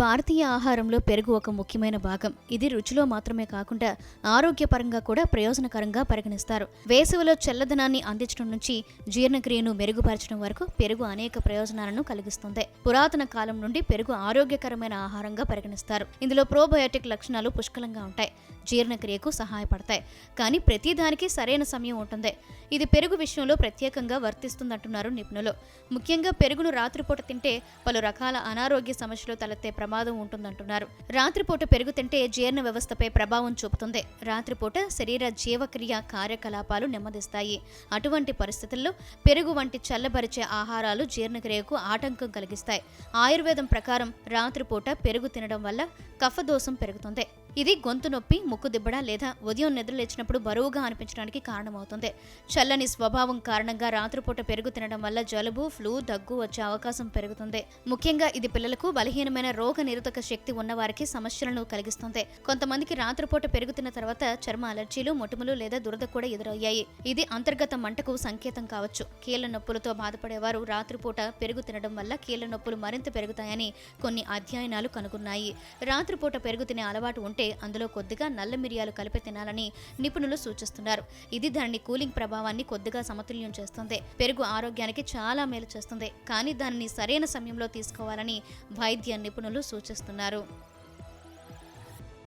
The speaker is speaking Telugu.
భారతీయ ఆహారంలో పెరుగు ఒక ముఖ్యమైన భాగం. ఇది రుచిలో మాత్రమే కాకుండా ఆరోగ్యపరంగా కూడా ప్రయోజనకరంగా పరిగణిస్తారు. వేసవిలో చల్లదనాన్ని అందించడం నుంచి జీర్ణక్రియను మెరుగుపరచడం వరకు పెరుగు అనేక ప్రయోజనాలను కలిగిస్తుంది. పురాతన కాలం నుండి పెరుగు ఆరోగ్యకరమైన ఆహారంగా పరిగణిస్తారు. ఇందులో ప్రోబయోటిక్ లక్షణాలు పుష్కలంగా ఉంటాయి. జీర్ణక్రియకు సహాయపడతాయి. కానీ ప్రతిదానికి సరైన సమయం ఉంటుంది. ఇది పెరుగు విషయంలో ప్రత్యేకంగా వర్తిస్తుందంటున్నారు నిపుణులు. ముఖ్యంగా పెరుగును రాత్రిపూట తింటే పలు రకాల అనారోగ్య సమస్యలు తలెత్తే ప్రమాదం ఉంటుందంటున్నారు. రాత్రిపూట పెరుగు తింటే జీర్ణ వ్యవస్థపై ప్రభావం చూపుతుంది. రాత్రిపూట శరీర జీవక్రియ కార్యకలాపాలు నెమ్మదిస్తాయి. అటువంటి పరిస్థితుల్లో పెరుగు వంటి చల్లబరిచే ఆహారాలు జీర్ణక్రియకు ఆటంకం కలిగిస్తాయి. ఆయుర్వేదం ప్రకారం రాత్రిపూట పెరుగు తినడం వల్ల కఫదోషం పెరుగుతుంది. ఇది గొంతు నొప్పి ముక్కు దిబ్బడ లేదా ఉదయం నిద్రలేచినప్పుడు బరువుగా అనిపించడానికి కారణమవుతుంది. చల్లని స్వభావం కారణంగా రాత్రిపూట పెరుగు తినడం వల్ల జలుబు ఫ్లూ దగ్గు వచ్చే అవకాశం పెరుగుతుంది. ముఖ్యంగా ఇది పిల్లలకు బలహీనమైన రోగ నిరోధక శక్తి ఉన్నవారికి సమస్యలను కలిగిస్తుంది. కొంతమందికి రాత్రిపూట పెరుగు తిన్న తర్వాత చర్మ అలర్జీలు మొటుములు లేదా దురద కూడా ఎదురయ్యాయి. ఇది అంతర్గత మంటకు సంకేతం కావచ్చు. కీళ్ళ నొప్పులతో బాధపడేవారు రాత్రిపూట పెరుగు తినడం వల్ల కీళ్ళ నొప్పులు మరింత పెరుగుతాయని కొన్ని అధ్యయనాలు కనుగొన్నాయి. రాత్రిపూట పెరుగు తినే అలవాటు ఉంటే అందులో కొద్దిగా నల్ల మిరియాలు కలిపి తినాలని నిపుణులు సూచిస్తున్నారు. ఇది దాని కూలింగ్ ప్రభావాన్ని కొద్దిగా సమతుల్యం చేస్తుంది. పెరుగు ఆరోగ్యానికి చాలా మేలు చేస్తుంది. కానీ దానిని సరైన సమయంలో తీసుకోవాలని వైద్య నిపుణులు సూచిస్తున్నారు.